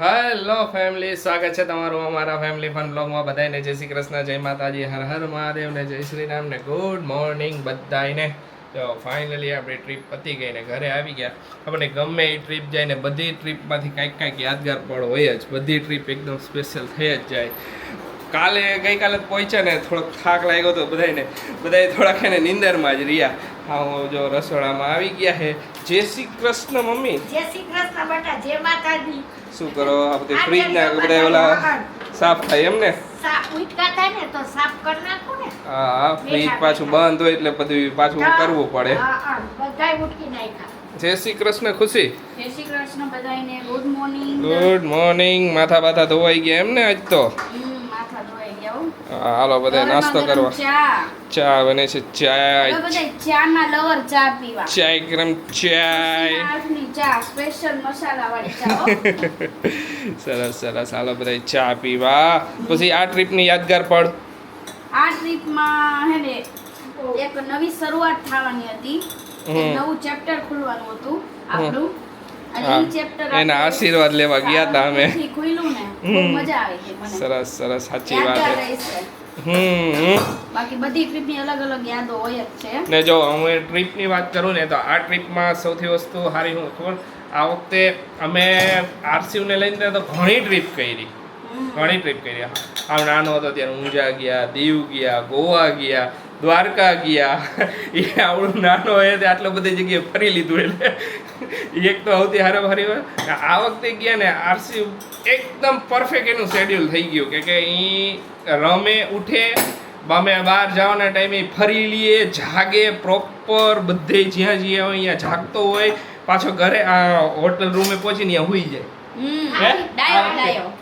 Hello family સ્વાગત છે તમારું અમારા ફેમિલી ફન બ્લોગમાં બધાને જય શ્રી કૃષ્ણ, જય માતાજી, હર હર મહાદેવ ને જય શ્રી રામ ને ગુડ મોર્નિંગ બધાને તો ફાઇનલી આપણી ટ્રીપ પતી ગઈ ને ઘરે આવી ગયા. આપણને ગમે એ ટ્રીપ જાય ને બધી ટ્રીપમાંથી કાંઈક કાંઈક યાદગાર પળ હોય જ. બધી ટ્રીપ એકદમ સ્પેશિયલ થઈ જ જાય. કાલે ગઈકાલે પહોંચ્યા ને, થોડોક થાક લાગ્યો હતો બધાને બધાએ થોડાક એને નિંદરમાં જ રહ્યા. હા, હું જો રસોડામાં આવી ગયા છે જય શ્રી કૃષ્ણ મમ્મી. જય શ્રી કૃષ્ણ બેટા જય માતાજી. શું કરો? આ બધે ફ્રીજ ના બધા ઓલા સાફ થાય એમ ને સાફ ઉટકા થાય ને તો સાફ કરી નાખો ને. હા હા ફ્રીજ પાછું બંધ હોય એટલે બધું પાછું કરવું પડે. હા, હા, બધાય ઉટકી નાખ્યા. જય શ્રી કૃષ્ણ ખુશી? જય શ્રી કૃષ્ણ બધાને ગુડ મોર્નિંગ ગુડ મોર્નિંગ માથા બાથા ધોવાઈ ગયા એમ ને આજ તો? હાલો બધા નાસ્તો કરવા. ચા. ચા બને છે ચાય. ચાના લવર ચા પીવા. ચાય ગરમ ચાય. ચા સ્પેશિયલ મસાલા વાળી ચા સરસ સરસ. હાલો બધા ચા પીવા. પછી આ ટ્રીપની યાદગાર પડ આ ટ્રીપમાં હે ને એક નવી શરૂઆત થવાની હતી. નવું ચેપ્ટર ખુલવાનું હતું આપણું. એના આશીર્વાદ લેવા ગયા હતા અમે. સરસ સરસ સાચી વાત છે હમ. બાકી બધી ટ્રીપની અલગ અલગ યાદો હોય જ છે. ને જો હું ટ્રીપની વાત કરું ને તો આ ટ્રીપમાં સૌથી વસ્તુ સારી હું ખબર? આ વખતે અમે આરસીયુને લઈને તો ઘણી ટ્રીપ કરી. ઘણી ટ્રીપ કરી. આ નાનો હતો ત્યારે ઊંઝા ગયા દીવ ગયા ગોવા ગયા દ્વારકા ગયા. એ આવડું નાનો હોય તે આટલો બધી જગ્યાએ ફરી લીધું એટલે એક તો સૌથી હારે ફરી હોય આ વખતે ગયા ને આરસી એકદમ પરફેક્ટ એનું શેડ્યુલ થઈ ગયું કે કે એ રમે, ઉઠે, બામે બહાર જવાના ટાઈમે ફરી લઈએ જાગે પ્રોપર બધે જ્યાં જ્યાં હોય, અહીંયા જાગતો હોય, પાછો ઘરે, આ હોટલ રૂમે પહોંચીને અહીંયા હોઈ જાય?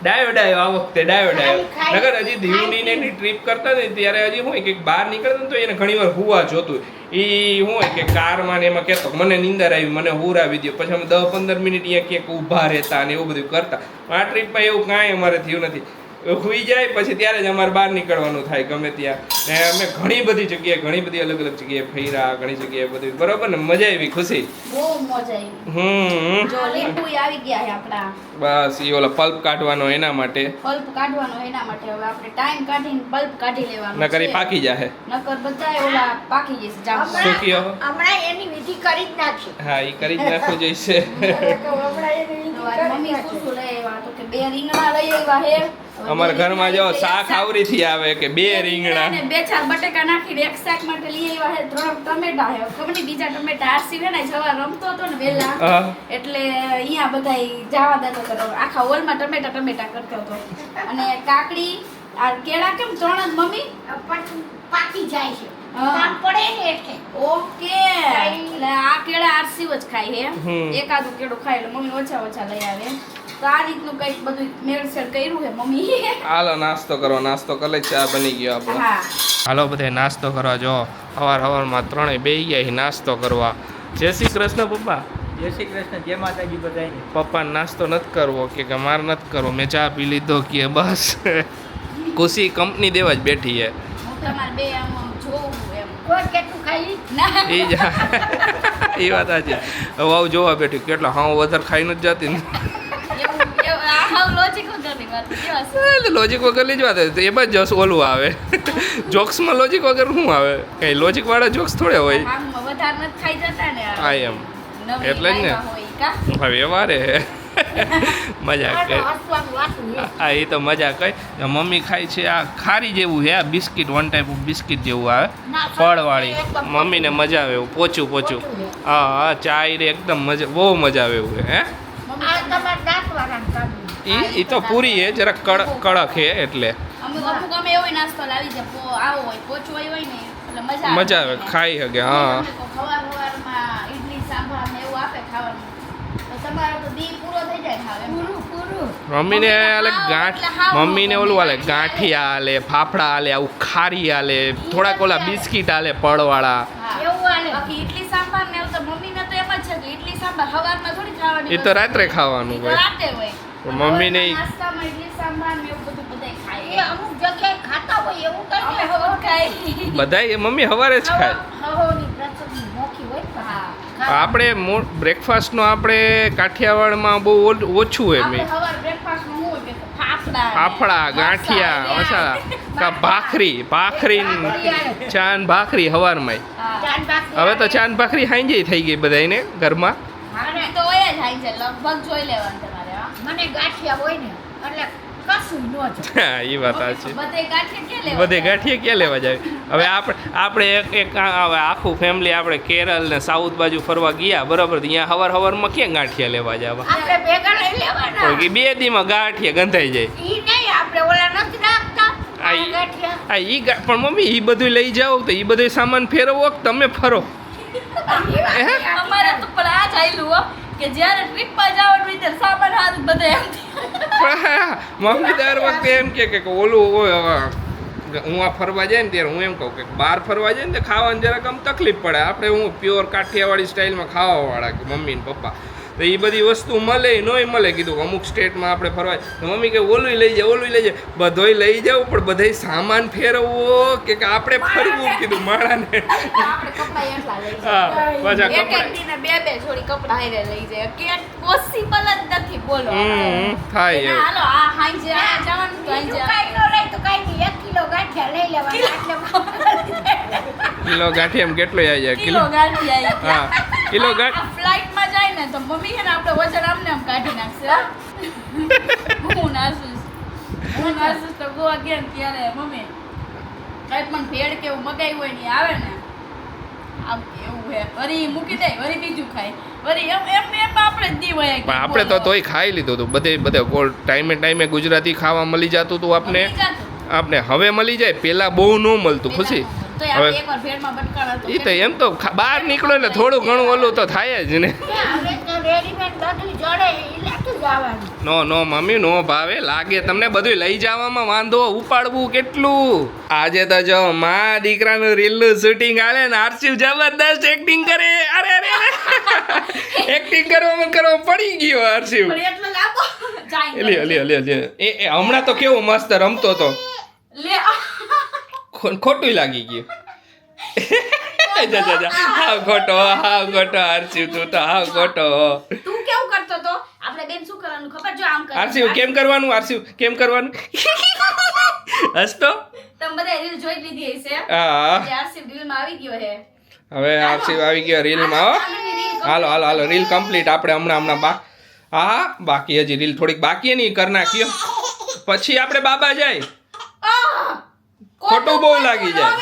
ડાયો ડાયો. આ વખતે ડાયો ડાયો. નગર હજી દીવની ને એની ટ્રીપ કરતા ને ત્યારે હજી હું કે બહાર નીકળતા ને તો એને ઘણીવાર હુવા જોતું. એ હું કે કારમાં ને એમાં કહેતો મને નિંદર આવી મને હુરાવી દો પછી અમે દસ પંદર મિનિટ અહીંયા ક્યાંક ઊભા રહેતા ને એવું બધું કરતા. આ ટ્રીપમાં એવું કાંઈ અમારે થયું નથી. હુઈ જાય પછી ત્યારે જ અમારે બહાર નીકળવાનું થાય ગમે ત્યાં. ને અમે ઘણી બધી જગ્યાએ ઘણી બધી અલગ અલગ જગ્યાએ ફર્યા ઘણી જગ્યાએ બધી. બરોબર ને? મજા આવી ખુશી? બહુ મજા આવી. હમ. જો લીંબુ આવી ગયા આપણા. બસ એ ઓલા પલ્પ કાઢવાનો એના માટે. પલ્પ કાઢવાનો એના માટે. હવે આપણે ટાઈમ કાઢીને પલ્પ કાઢી લેવાનો નકર એ પાકી જાહે. નકર બધાય ઓલા પાકી જશે જામ. કયો? હમણાં એની વિધિ કરી જ નાખી. હા એ કરી જ નાખવું જોઈશે. હમણાં એની વિધિ કરી મમ્મી નાખી. શું લઈ આવ્યા તો કે બે રીંગણા લઈ આવ્યા હે. અમારા ઘરમાં જો શાક આવરીથી આવે કે બે રીંગણા. અને બે ચાર બટેકા નાખીને એક શાક માટે લઈ આવ્યા હે ત્રણ ટમેટા હે ખબર બીજા ટમેટા આરસી હે ને જવા રમતો હતો ને વેલા એટલે અહીંયા બધા જવા દેતો હતો. આખા હોલમાં ટમેટા ટમેટા કરતો હતો. અને કાકડી આ કેળા કેમ ત્રણ જ મમ્મી? પાકી જાય છે. કામ પડે એટલે. ઓકે. એટલે આ કેળા આરસી જ ખાય. હે એકાદું કેળું ખાય એટલે મમ્મી ઓછા ઓછા લઈ આવે. તો આ રીતનું કંઈક બધું મેળસેળ કર્યું હે મમ્મી. હાલો નાસ્તો કરો નાસ્તો કરે ચા બની ગયો આપણો. હાલો બધે નાસ્તો કરવા જો. સવાર સવારમાં ત્રણેય બે ગયા નાસ્તો કરવા. જય શ્રી કૃષ્ણ પપ્પા. જય શ્રી કૃષ્ણ જય માતાજી બધાને પપ્પા નાસ્તો નથી કરવો કે કે મારે નથી કરવો. મેં ચા પી લીધો કે બસ. ખુશી કંપની દેવા જ બેઠી છે હું તમારે બે આમ આમ જોઉં એમ. કોઈ કેટલું ખાઈ? ના. એ વાત સાચી. હવે આવું જોવા બેઠી. કેટલા હા વધારે ખાઈ નથી જતી. લોજિક વગરની જ વાત છે એમાં જ ઓલું આવે. જોક્સમાં લોજિક વગર શું આવે? કઈ લોજિક વાળા જોક્સ થોડે હોય. આઈ એમ. એટલે જ ને. હવે મારે હે મજા આ તો કે હસવાનું વાતું છે. આ એ તો મજા કઈ. મમ્મી ખાય છે આ ખારી જેવું છે આ biscuit one type of biscuit જેવું આવે. ફળવાળી. મમ્મીને મજા આવે એવું પોચું પોચું. પોચું હા હા ચાય રે એકદમ મજા બહુ મજા આવે એવું હે આ તમારા દાંતવાળાને કાઢવું. એ એ તો પૂરી એ જરા કડક કડક હે એટલે. અમુક અમે એવો નાસ્તો લાવી છે પો આવો હોય પોચો હોય હોય ને એટલે મજા આવે. મજા આવે ખાઈ શકે હા. સવાર સવારમાં ઈડલી સાંભાર ને એવું આપે ખાવાનું. તો તમારો તો દી પૂરો થઈ જાય ખાવે પૂરું પૂરું. મમ્મીને આલે ગાંઠ મમ્મીને ઓલું આલે ગાંઠિયા આલે ફાફડા આલે આવું ખારી આલે થોડાક ઓલા બિસ્કિટ આલે પડવાળા એવું હાલે. બાકી ઈડલી સાંભાર ને એવું તો મમ્મીને તો એમ જ છે કે ઈડલી સાંભાર સવારમાં થોડી ખાવાની એ તો રાત્રે ખાવાનું ઈ તો મમ્મી નાસ્તામાં સાંભાર ને એવું બધું બધાય એ અમુક જગ્યાએ ખાતા હોય એવું અમે કરે ખાય. બધાય મમ્મી સવારે જ ખાય. હવોની પ્રસંગની મોખી હોય હા. આપણે બ્રેકફાસ્ટનો આપણે કાઠિયાવાડમાં બહુ ઓછું હોય મેં ફાફડા ગાંઠિયા મસાલા. કા ભાખરી ભાખરી ચાન ભાખરી હવારમાં હા. હવે તો ચાન ભાખરી હાંજે થઈ ગઈ બધાને ઘરમાં. તો હોય જ હાઈ લગભગ જોઈ લેવાનું. તમારે હા. મને ગાંઠિયા હોય ને એટલે કશું ન હા એ વાત સાચી. બધે ગાંઠિયા ક્યાં લેવા બધે ગાંઠિયા ક્યાં લેવા જાય? હવે આપણે આપણે એક એક હવે આખું ફેમિલી આપણે કેરળ ને સાઉથ બાજુ ફરવા ગયા બરાબર? ત્યાં હવાર હવારમાં ક્યાં ગાંઠિયા લેવા જવા? આપણે ભેગા લઈ લેવાના. બે દીમાં ગાંઠિયા ગંધાઈ જાય. ઈ નહીં આપણે ઓલા નથી રાખતા. આ ઈ- ગાંઠિયા. આ ઈ ગા- પણ મમ્મી ઈ બધું લઈ જાઓ તો ઈ બધું સામાન ફેરવો કે તમે ફરો? અમારે તો પણ આ જ કે જ્યારે ટ્રીપમાં હોય ત્યારે સામાન હાથ બધે એમ. મમ્મી દર વખતે એમ કે કે ઓલું હોય હું આ ફરવા જાય ને ત્યારે હું એમ કહું કે બહાર ફરવા જાય ને ખાવાની જરાક આમ તકલીફ પડે. આપણે હું પ્યોર કાઠિયાવાડી સ્ટાઇલમાં ખાવાવાળા કે મમ્મી ને પપ્પા. તો એ બધી વસ્તુ મળે નોય મળે. કીધું અમુક સ્ટેટમાં આપણે ફરવાય. તો મમ્મી કે ઓલું લઈ જાય ઓલું લઈ જાય બધોય લઈ જાવ પણ બધાય સામાન ફેરવવો કે કે આપણે ફરવું? કીધું માળાને આપણે કપડાં એટલા લઈ હા પાછા એક એક કપડા. બે બે જોડી કપડાં હારે લઈ જાય. કે પોસિબલ જ નથી બોલો હમ થાય હાલો આ હાંજે આ જવાનું તો હાંજે બીજું કાંઈ ન લઈ તો કાંઈ નહીં એક કિલો ગાંઠિયા લઈ લેવાના એટલે કિલો ગાંઠિયામાં કેટલો આવી જાય? કિલો કિલો ગાંઠી હા. કિલો ગાંઠ ફ્લાઇટમાં જાય ને તો મમ્મી છે ને આપણે વજન આમને આમ કાઢી નાખશે. હું. નાસુસ. હું નાસુસ તો ગોવા ગયા ને ત્યારે મમ્મી. કાંઈ પણ ભેળ કે એવું મગાવ્યું હોય ને આવે ને. આમ એવું હે. વરી મૂકી દે વરી બીજું ખાય. વરી એમ એમ એમ આપણે જ દી વયા પણ આપણે તો તોય ખાઈ લીધું હતું બધે બધે ગોળ ટાઈમે ટાઈમે ગુજરાતી ખાવા મળી જતું હતું આપને. આપને હવે મળી જાય પેલા બહુ ન મળતું ખુશી? એ તો એમ તો બહાર નીકળો એટલે થોડું ઘણું ઓલું તો થાય જ ને. નો નો મમ્મી નો ભાવે લાગે. તમને બધું લઈ જવામાં વાંધો ઉપાડવું કેટલું? આજે તો જો માં દીકરાનું રીલનું શૂટિંગ આવે ને આરસીવ જબરદસ્ત એક્ટિંગ કરે. અરે અરે એક્ટિંગ કરવામાં કરવા પડી ગયો આરસીવ લે લે લે લે એ હમણાં તો કેવો મસ્ત રમતો તો લે ખોટું લાગી ગયું. જા જા જા. હાવ ખોટો હાવ ખોટો આરસીવ તું તો હાવ ખોટો. તું કેવું કરતો તો? આપણે બેન શું કરવાનું? ખબર જો આમ કરવાનું. આરસીવ કેમ કરવાનું આરસીવ કેમ કરવાનું? હસતો? તમે બધા રીલ જોઈ લીધી હશે. હા જે આરસીબ રીલમાં આવી ગયો હે હવે આરસીવ આવી ગયો રીલમાં હો. હાલો હાલો હાલો રીલ કમ્પ્લીટ આપણે હમણાં હમણાં બા હા બાકી હજી રીલ થોડીક બાકી નહીં કરી નાખ્યો. પછી આપણે બાબા જાય! ખોટું બહુ લાગી જાય.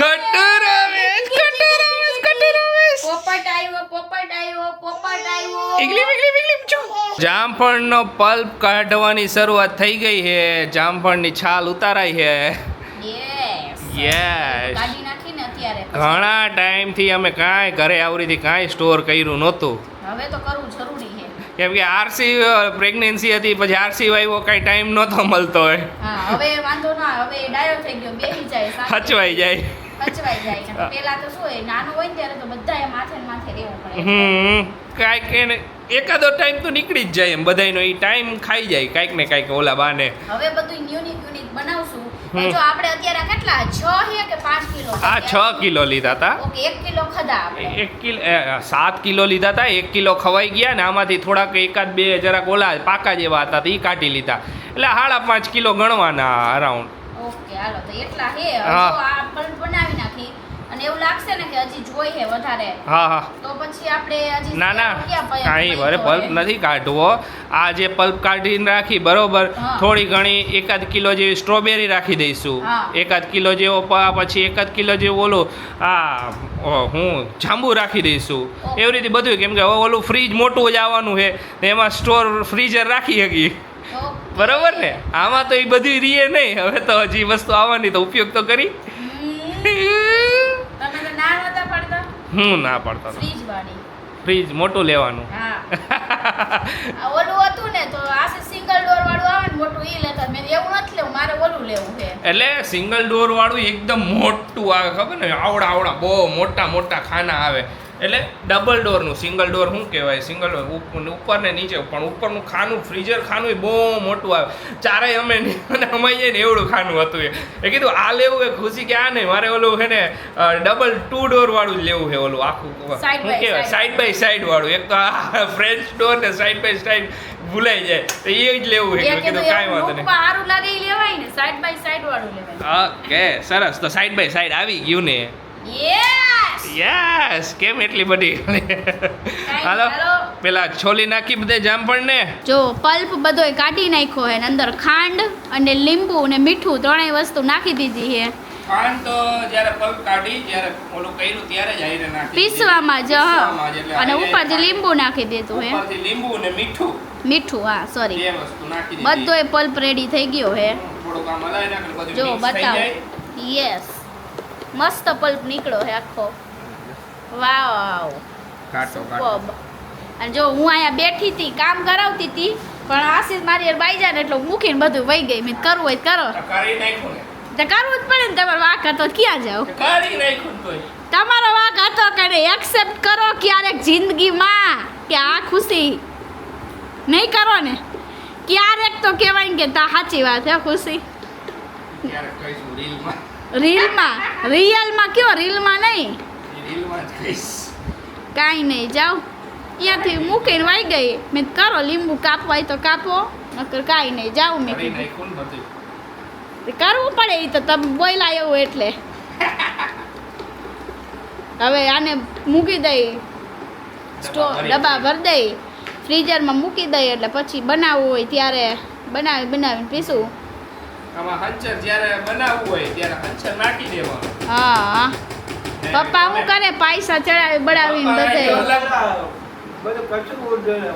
કટુ રમેશ કટુ રમેશ કટુ રમેશ. પોપટ આવ્યો પોપટ આવ્યો પોપટ આવ્યો. ઈગલી વીગલી વીગલી ચુ. જામફળનો પલ્પ કાઢવાની શરૂઆત થઈ ગઈ છે જામફળની છાલ ઉતારાઈ છે યસ ઘણા ટાઈમથી અમે કાંઈ ઘરે આવરીથી કાંઈ સ્ટોર કર્યું નહોતું. હવે તો કરવું જરૂરી કેમ કે આરસી પ્રેગ્નન્સી હતી પછી આરસી વાયવો કાંઈ ટાઈમ નહોતો મળતો હોય હવે વાંધો ના હવે ડાયો થઈ ગયો બેહી જાય. હચવાઈ જાય હચવાઈ જાય પેલા તો શું હોય નાનું હોય ને ત્યારે તો બધા માથે માથે રહેવું પડે હમ કાંઈક એને એકાદો ટાઈમ તો નીકળી જ જાય એમ બધાયનો એ ટાઈમ ખાઈ જાય કાંઈક ને કાંઈક ઓલા બાને હવે બધું યુનિક યુનિક. પણ જો આપણે અત્યારે કેટલા? છ હે કે 5 કિલો આ છ કિલો લીધા હતા ઓકે એક કિલો ખદા આપણે. એક કિલો સાત કિલો લીધા હતા એક કિલો ખવાઈ ગયા ને આમાંથી થોડાક એકાદ બે જરાક ઓલા પાકા જેવા હતા તો એ કાઢી લીધા. એટલે સાડા પાંચ કિલો ગણવાના અરાઉન્ડ ઓકે હાલો તો એટલા હે. આ બનાવી નાખી અને એવું લાગશે ને કે હજી જોઈ વધારે. હા હા. તો પછી આપણે હજી ના ના. કાંઈ વરે પલ્પ નથી કાઢવો. આ જે પલ્પ કાઢીને રાખી બરોબર થોડી ઘણી એકાદ કિલો જેવી સ્ટ્રોબેરી રાખી દઈશું. એકાદ કિલો જેવો પછી એકાદ કિલો જેવું ઓલું આ હું જાંબુ રાખી દઈશું. એવી રીતે બધું કેમ કે હવે ઓલું ફ્રીજ મોટું જ આવવાનું છે ને એમાં સ્ટોર ફ્રીઝર રાખી શકીએ. બરાબર બરોબર ને? આમાં તો એ બધી રીએ નહીં. હવે તો હજી વસ્તુ આવવાની તો ઉપયોગ તો કરી હમ. તમે તો ના નતા પડતા હું ના પડતો ફ્રીજ વાળી ફ્રીજ મોટું લેવાનું. હા. આ ઓલું હતું ને તો આ સિંગલ ડોર વાળું આવે ને મોટું એ લેતા. મેં એવું નથી લેવું મારે ઓલું લેવું છે. એટલે સિંગલ ડોર વાળું એકદમ મોટું આવે ખબર ને? આવડા આવડા બહુ મોટા મોટા ખાના આવે. એટલે ડબલ ડોરનું સિંગલ ડોર શું કહેવાય? સિંગલ ડોર ઉપર ને નીચે. પણ ઉપરનું ખાનું ફ્રીઝર ખાનું એ બહુ મોટું આવે. ચારેય અમે અને અમાઈ જાય ને એવડું ખાનું હતું એ. એ કીધું આ લેવું એ ખુશી કે આ નહીં? મારે ઓલું છે ને ડબલ ટુ ડોર વાળું જ લેવું છે ઓલું આખું. શું કહેવાય? સાઈડ બાય સાઈડ વાળું. એક તો આ ફ્રેન્ચ ડોર ને સાઈડ બાય સાઈડ ભૂલાઈ જાય. તો એ જ લેવું છે. કીધું કાંઈ વાંધો નહીં. ઓકે સરસ. તો સાઈડ બાય સાઈડ આવી ગયું ને. યસ યસ કેમ એટલી બધી? હાલો. પેલા છોલી નાખી બધે જામફળ ને જો પલ્પ બધોય કાઢી નાખ્યો હે ને અંદર ખાંડ અને લીંબુ ને મીઠું ત્રણેય વસ્તુ નાખી દીધી હે. ખાંડ તો જ્યારે પલ્પ કાઢી જ્યારે ઓલું કર્યું ત્યારે જ આઈને નાખી પીસવામાં જ જ અને ઉપર ઉપરથી લીંબુ નાખી દેતું હે. ઉપરથી લીંબુ અને મીઠું. મીઠું હા સોરી બે વસ્તુ નાખી દીધી. બધોય પલ્પ રેડી થઈ ગયો હે. થોડું કામ હલાવી નાખ બધું જો બતાવો. યસ મસ્ત પલ્પ નીકળો હે આખો. વાવ કાટો અને જો હું અહીંયા બેઠી હતી કામ કરાવતી હતી પણ આશીષ મારી યાર બાઈ જાય એટલે મૂકીને બધું વહી ગઈ. મેં કરવું હોય કરો. તો કરી કરવું જ પડે ને તમારો વાંક હતો ક્યાં કરી તોય. તમારો વાંક હતો કે એક્સેપ્ટ કરો ક્યારેક જિંદગીમાં કે આ ખુશી. નહીં કરો ને? ક્યારેક તો કહેવાય ને કે તા સાચી વાત હે ખુશી. રીલમાં રીલમાં રિયલમાં કયો રીલમાં નહીં? કાંઈ નહીં જાઓ. અહીંયાથી મૂકીને વાઈ ગઈ. મેં કરો લીંબુ કાપવાય તો કાપો નકર કાંઈ નહીં જાઉં મેં કરવું પડે એ તો તમે બોયલા એવું એટલે. હવે આને મૂકી દઈ. સ્ટો ડબ્બા ભરી દઈ. ફ્રીઝરમાં મૂકી દઈ એટલે પછી બનાવવું હોય ત્યારે બનાવી બનાવીને પીસું આમાં હંચર જ્યારે બનાવવું હોય ત્યારે હંચર નાખી દેવાનું. હા. પપ્પા હું કરે પૈસા ચડાવી બડાવી બધે.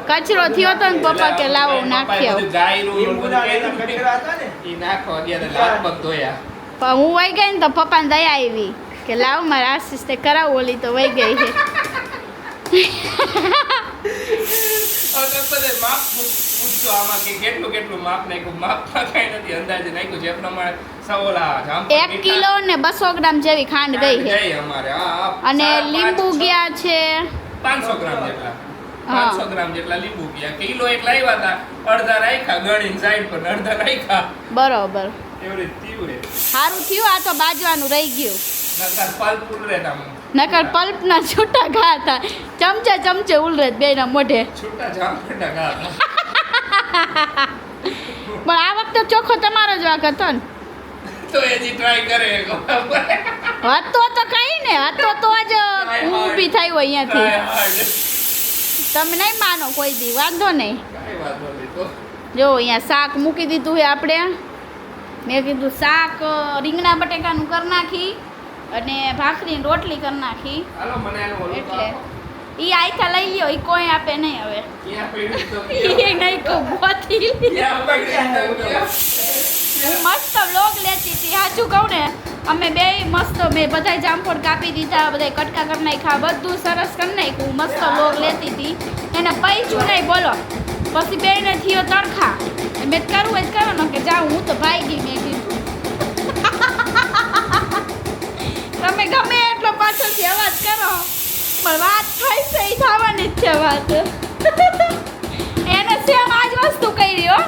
કચરું થયો તો ને પપ્પા કે લાવો નાખી આવો. ગાયરું ને લીંબુના બધું બધા કર્યું. કચરા હતા ને? ઈ નાખો અત્યારે લાખ પગ ધોયા. પણ હું વહી ગઈ ને તો પપ્પાને દયા આવી કે લાવ મારા આશીષ તે કરાવું ઓલી તો વહી ગઈ. છે માપ પૂછતો આમાં કે કેટલું કેટલું માપ નાખ્યું. માપમાં કઈ નથી અંદાજે નાખ્યું. જે પ્રમાણે એક કિલો ને બસો ગ્રામ જેવી ખાંડ ગઈ છે. અને લીંબુ ગયા છે. 500 ગ્રામ જેટલા. 500 ગ્રામ જેટલા લીંબુ ગયા. કિલો એક લાવ્યા હતા. અડધા રાખ્યા ગણીને સાઈડ પર અડધા રાખ્યા. બરોબર. સારું થયું આ તો બાજવાનું રહી ગયું. નકર તમ પલ્પના છૂટા ઘા હતા. ચમચે ચમચે ઉલરે મોઢે. છૂટા જામફળના ઘા પણ આ વખતે ચોખ્ખો તમારો જ વાક હતો ને. તો હજી ટ્રાય કરે હતો તો કઈ ને હતો તો જ હું ઊભી થઈ હોય અહીંયાથી તમે નહીં માનો કોઈ દી વાંધો નહીં. જો અહીંયા શાક મૂકી દીધું છે આપણે. મેં કીધું શાક રીંગણા બટેકાનું કરી નાખી અને ભાખરીની રોટલી કરી નાખી. એટલે. ઈ આયથા લઈ લ્યો ઈ કોઈ આપે નહીં હવે. ઈ નહીં કહું ગોતી? હું મસ્ત લોગ લેતી હતી. સાચું કહું ને અમે બે મસ્ત મેં બધાય જામફળ કાપી દીધા બધાય કટકા કરી નાખ્યા બધું સરસ કરી નાખ્યું. મસ્ત લોગ લેતી હતી. એને પૈસું નહીં બોલો. પછી બેને થયો તડખા. મેં કરવું જ કરો ને કે જાઉં હું તો ભાઈ ગઈ મેં કીધું. તમે ગમે એટલો પાછળથી અવાજ કરો. પણ વાત થઈ છે થવાની જ છે વાત એને સેમ આ જ વસ્તુ કરી હો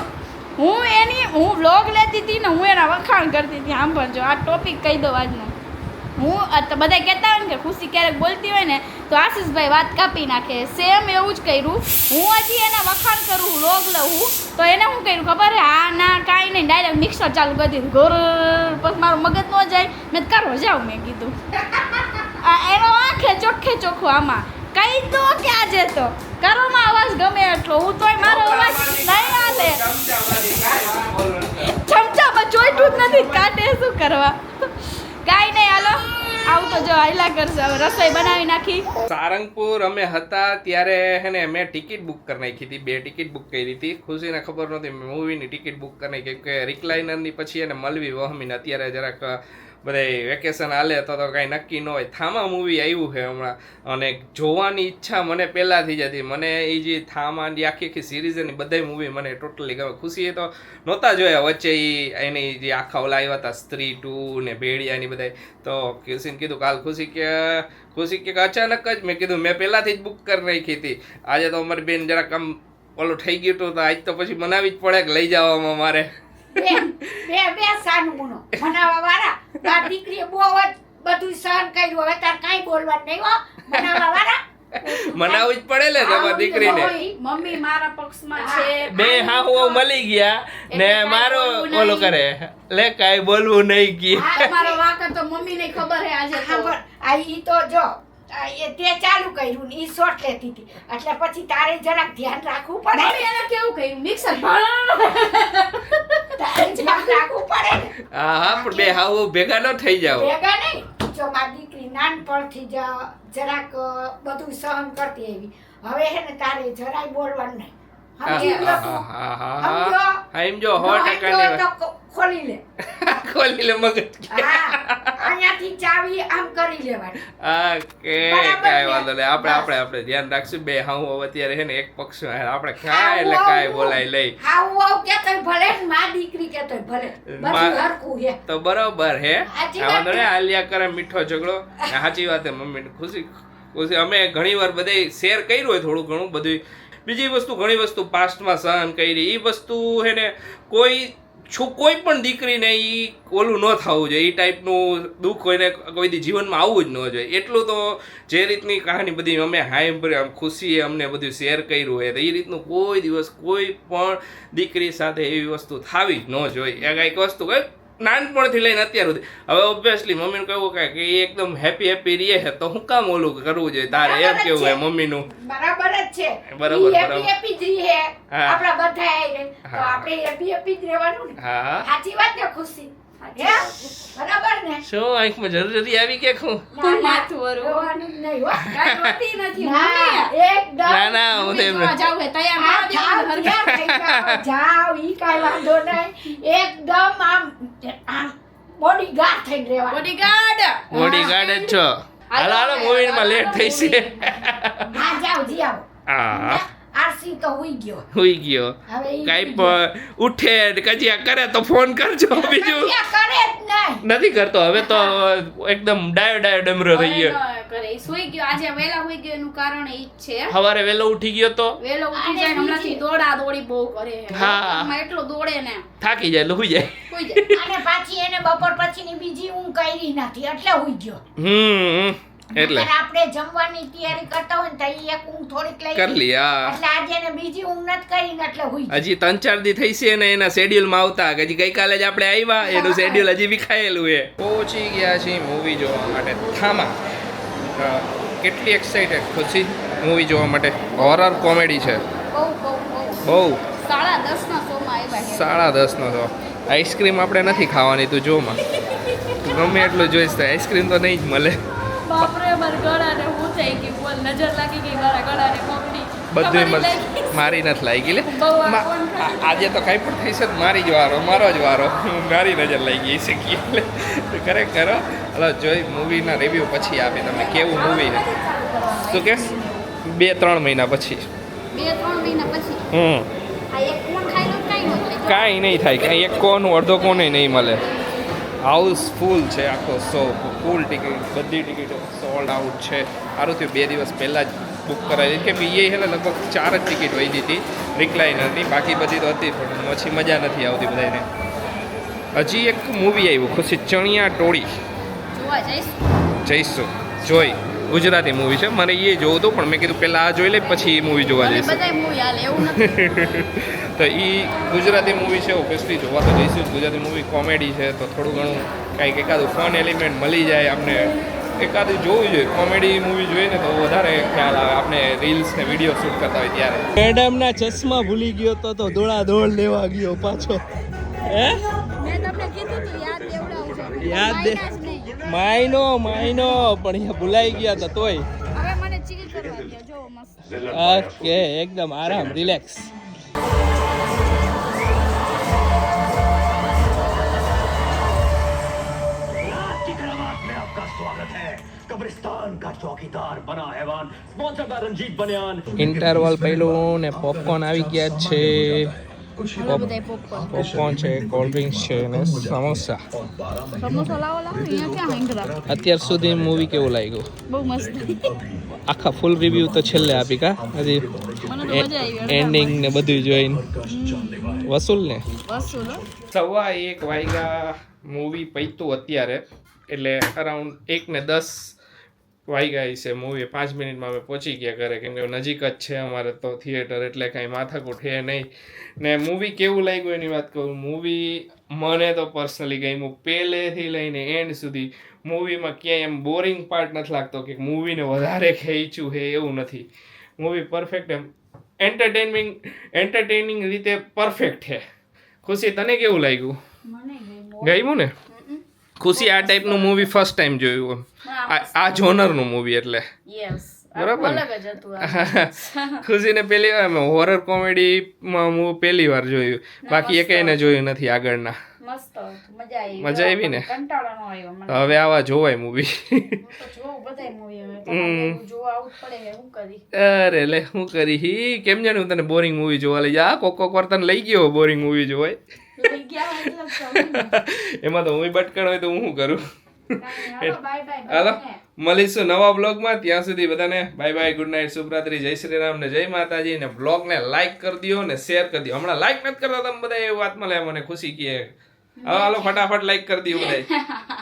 હું એની, હું વ્લોગ લેતી હતી ને હું એના વખાણ કરતી હતી, આમ પણ જો, આ ટોપિક કહી દઉં આજનો. હું બધા કહેતા હોય ને કે ખુશી ક્યારેક બોલતી હોય ને, તો આશીષભાઈ વાત કાપી નાખે. સેમ એવું જ કર્યું. હું હજી એના વખાણ કરું લોગ લઉં તો એને શું કર્યું ખબર? હે હા ના, કાંઈ નહીં ડાયરેક્ટ મિક્સર ચાલુ કરી દીધું. ગોર પછી મારું મગજ ન જાય. મેં કરો જાઉં, મેં કીધું. આ એનો ચોખ્ખે ચોખ્ખું આમાં. કઈ દો ક્યાં જે તો કરોમાં અવાજ ગમે એટલો. હું તોય મારો અવાજ નહીં નથી. ચમચામાં જોઈતું જ નથી. કાઢે શું કરવા? કાંઈ નહીં હાલો. આવું તો જો આયલા કરશે. હવે રસોઈ બનાવી નાખી. સારંગપુર અમે હતા ત્યારે હે ને મેં ટિકિટ બુક કરી નાખી હતી. બે ટિકિટ બુક કરી હતી. ખુશીને ખબર નહોતી મૂવીની ટિકિટ બુક કરી નાખી. કે રિક્લાઇનરની પછી એને મળવી વહમીને અત્યારે જરાક બધા વેકેશન હાલે, તો તો કાંઈ નક્કી ન હોય. થામા મૂવી આવ્યું છે હમણાં. અને જોવાની ઈચ્છા મને પહેલાંથી જ હતી મને એ જે થામાની આખી આખી સિરીઝ એની બધાય મૂવી મને ટોટલી ગમે. ખુશીએ તો નહોતા જોયા. વચ્ચે એ એની જે આખા ઓલા આવ્યા હતા સ્ત્રી ટુ ને ભેડિયાની બધાય. તો ખુશીને કીધું, કાલ ખુશી કે ખુશી કે અચાનક જ? મેં કીધું, મેં પહેલાંથી જ બુક કરી નાખી હતી. આજે તો અમારી બેન જરાક આમ ઓલું થઈ ગયું હતું, તો આજ તો પછી મનાવી જ પડે કે લઈ જવામાં મારે. બે બે બે સાનું ગુનો મનાવા વાળા તાર દીકરીએ બહુ જ બધું સહન કર્યું. હવે તાર કાંઈ બોલવાનું નહીં હો. મનાવા વાળા. મનાવવું જ પડે ને તમારી દીકરીને. મમ્મી મારા પક્ષમાં છે બે હાહુ મળી ગયા ને મારો બોલો ઓલો કરે લે કાઈ બોલવું નહીં કી. મારો વાંક તો મમ્મીને ખબર હે આજે ખબર આ ઈ તો જો આ તે ચાલુ કર્યું ને એ શોર્ટ લેતી હતી. એટલે પછી તારે જરાક ધ્યાન રાખવું પડે. મમ્મી એને કેવું કહ્યું મિક્સર તારે ધ્યાન રાખવું પડે હા હા પણ બે હાવ ભેગા ન થઈ જાવ ભેગા નહીં. જો મારી દીકરી નાનપણથી જ જરાક બધું સહન કરતી એવી હવે હે ને તારે જરાય બોલવાનું નહીં. સમજી હા, હા, તું? હા, હા, હા. સો ટકા તો ખોલી લે. ખોલી લે મગજ. અહીંયાથી ચાવી આમ કરી લેવાની. ઓકે કે કાંઈ? વાંધો નહીં. આપણે આપણે આપણે ધ્યાન રાખશું. બે હાહુ અત્યારે છે ને એક પક્ષ આપણે ખાય એટલે કાય બોલાય લઈ આવું કે તો ભલે માં દીકરી કેતોય ભલે. બધું હરકું હે તો બરોબર હે. વાંધો નહીં આલિયા કરે મીઠો ઝઘડો. સાચી વાત હે મમ્મીને ખુશી ખુશી. અમે ઘણી વાર બધે શેર કર્યું હોય થોડું ઘણું બધું બીજી વસ્તુ, ઘણી વસ્તુ પાસ્ટમાં સહન કરી એ વસ્તુ હે ને કોઈ છો, કોઈ પણ દીકરીને એ ઓલું ન થવું જોઈએ એ ટાઈપનું દુઃખ કોઈને કોઈ જીવનમાં આવવું જ ન જોઈએ. એટલું તો જે રીતની કહાની બધી અમે ભરી આમ ખુશીએ અમને બધું શેર કર્યું હોય, તો એ રીતનું કોઈ દિવસ કોઈ પણ દીકરી સાથે એવી વસ્તુ થવી જ ન જોઈએ. એ કંઈક વસ્તુ કંઈક નાનપણથી લઈને અત્યાર સુધી હવે ઓબ્વિયસલી મમ્મીનું કહ્યું કે કે એ એકદમ હેપી હેપી રહે છે તો હું કામ ઓલું કરવું જોઈએ તારે એમ કેવું હોય મમ્મીનું બરાબર જ છે બરાબર, બરાબર. હેપી જ રહે. હા. આપણા બધા. તો. આપણે હેપી હેપી જ રહેવાનું હા સાચી વાત ને ખુશી બરાબર ને? શું આંખમાં જરૂરી આવી કે ખું? ના, ના, માથું વરું. નહીં હો. કાંઈ નથી. મમ્મી એકદમ ના ના હું તો એમ જાવ હે તૈયાર ના જાઓ, દેવાનું તૈયાર થઈ જાઓ, જાઓ, ઈ કાંઈ વાંધો નહીં. એકદમ આમ આમ bodyguard થઈને રહેવાનું. બોડીગાર્ડ બોડી જ છો. હાલો હાલો મૂવીમાં લેટ થઈ છે. હા, જાઓ, જી આવો. હા. આરસી તો હુઈ ગયો. હુઈ ગયો. હવે ઈ ઉઠે કજિયા કરે તો ફોન કરજો બીજું. કરે જ નહીં. નથી કરતો હવે તો એકદમ ડાયો ડાયો ડમરો થઈ ગયો. કરે. સુઈ ગયો. આજે વેલા સુઈ ગયો એનું કારણ ઈ જ છે. સવારે વેલો ઉઠી ગયો તો? વેલો ઉઠી જાય હમણાંથી દોડા દોડી બહુ કરે. હા. એટલો દોડે ને. થાકી જાય એટલે હુઈ જાય. સુઈ જાય. અને પાછી એને બપોર પછીની બીજી ઊંઘ કરી નથી એટલે હુઈ ગયો. હમ. એટલે. આપણે જમવાની તૈયારી કરતા હોય ને તો એક ઊંઘ થોડીક લઈ કરી લી હા એટલે આજે ને બીજી ઊંઘ નથી કરી ને એટલે હુઈ હજી ત્રણ ચાર દી થઈ છે ને એના શેડ્યુલમાં આવતા. કે હજી ગઈકાલે જ આપણે આવ્યા એનું શેડ્યુલ હજી વિખાયેલું છે. પહોંચી ગયા છે મૂવી જોવા માટે. થામા. કેટલી એક્સાઇટેડ ખુશી. મૂવી જોવા માટે. હોરર કોમેડી છે. બહુ બહુ સાડા દસ ના શોમાં આવ્યા સાડા સાડા દસનો શો આઈસ્ક્રીમ આપણે નથી ખાવાની તું જોમાં ગમે એટલું જોઈશ તો આઈસ્ક્રીમ તો નહીં જ મળે. મારા ગળાને હું થઈ ગઈ બોલ નજર લાગી ગઈ મારા ગળાને બધું નથી લાગી લે. આજે તો કાંઈ પણ થઈ છે મારી જ વારો મારો જ વારો. મારી નજર લાગી ગઈ છે કે એટલે ખરેખર હલો જોઈ મૂવીના રિવ્યૂ પછી આપી તમે કેવું મૂવી છે. શું કે બે ત્રણ મહિના પછી. બે ત્રણ મહિના પછી? હમ. કાંઈ નહીં થાય કાંઈ એક કોનું અડધો કોને નહીં મળે. હાઉસ ફૂલ છે આખો શો ફૂલ ટિકિટ બધી ટિકિટો સોલ્ડ આઉટ છે. સારું થયું. બે દિવસ પહેલાં જ બુક કરાવી. કેમ કે એ હેલે લગભગ ચાર જ ટિકિટ વહી હતી રિક્લાઇનરની બાકી બધી તો હતી પણ પછી મજા નથી આવતી બધાને હજી એક મૂવી આવ્યું. ખુશી ચણિયા ટોળી. જોવા જઈશ. જઈશું. જોઈ. ગુજરાતી મૂવી છે. મને એ જોવું હતું પણ મેં કીધું પહેલાં આ જોઈ લે પછી એ મૂવી જોવા જઈશ જઈશું. બધાય મૂવી હાલે એવું નથી. તો એ ગુજરાતી મૂવી છે ઓબ્વિયસલી જોવા તો જઈશું ગુજરાતી મૂવી કોમેડી છે તો થોડું ઘણું કાંઈક એકાદું ફન એલિમેન્ટ મળી જાય આપણે એકાદું જોવું જોઈએ. કોમેડી મૂવી જોઈએ ને તો વધારે ખ્યાલ આવે આપણે રીલ્સ ને વીડિયો શૂટ કરતા હોય ત્યારે. મેડમના ચશ્મા ભૂલી ગયો તો તો દોડા દોડ લેવા ગયો પાછો. હે મેં તમને કીધું તું યાદ દેવડાવજો યાદ દે- માયનો માયનો પણ અહીંયા ભૂલાઈ ગયા હતા તોય. ઓકે એકદમ આરામ રિલેક્સ કબ્રિસ્તાન કા ચોકીદાર બના હેવાન સ્પોન્સર બાય ઇન્ટરવલ પહેલું ને પોપકોર્ન આવી ગયા છે પોપકોર્ન છે કોલ્ડ ડ્રિંક્સ છે ને સમોસા. સમોસા લાવો લાવો અહીંયા ક્યાં હિંગરા અત્યાર સુધી મૂવી કેવું લાગ્યું? બહુ મસ્ત. આખા ફૂલ રિવ્યૂ તો છેલ્લે આપી કા? હજી એન્ડિંગ ને બધું જોઈને. વસૂલ ને? સવા એક વાગ્યા મૂવી પૈતું અત્યારે એટલે અરાઉન્ડ એક ને દસ વાગ્યા છે મૂવી પાંચ મિનિટમાં અમે પહોંચી ગયા ઘરે કેમ કે નજીક જ છે અમારે તો થિયેટર એટલે કાંઈ માથાકૂટ છે નહીં. ને મૂવી કેવું લાગ્યું એની વાત કરું? મૂવી મને તો પર્સનલી ગમ્યું પહેલેથી લઈને એન્ડ સુધી. મૂવીમાં ક્યાંય એમ બોરિંગ પાર્ટ નથી લાગતો કે મૂવીને વધારે ખેંચ્યું છે એવું નથી. મૂવી પરફેક્ટ એમ. એન્ટરટેનિંગ એન્ટરટેનિંગ રીતે પરફેક્ટ છે. ખુશી તને કેવું લાગ્યું. ગમ્યું ને? ખુશી આ ટાઈપનું મૂવી ફર્સ્ટ ટાઈમ જોયું આ જોનરનું મૂવી એટલે. બરાબર. ખુશીને પહેલી વાર હોરર કોમેડીમાં હું પહેલી વાર જોયું. બાકી એકેયને જોયું નથી આગળના. મજા આવી. ને? હવે આવા જોવાય મૂવી અરે લે હું કરી? કેમ જાણે હું તને બોરિંગ મૂવી જોવા લઈ જા કોક કોક વાર તને લઈ ગયો બોરિંગ મૂવી જોવાય. એમાં તો હું બટકણ હોય તો હું શું કરું? હાલો. મળીશું નવા બ્લોગમાં ત્યાં સુધી બધાને બાય બાય ગુડ નાઇટ શુભરાત્રી જય શ્રી રામ ને જય માતાજી ને બ્લોગને લાઈક કરી દો ને શેર કરી દો હમણાં લાઈક નથી કરતા તમે બધા એ વાતમાં લે મને ખુશી કહે હાલો ફટાફટ લાઈક કરી દો બધા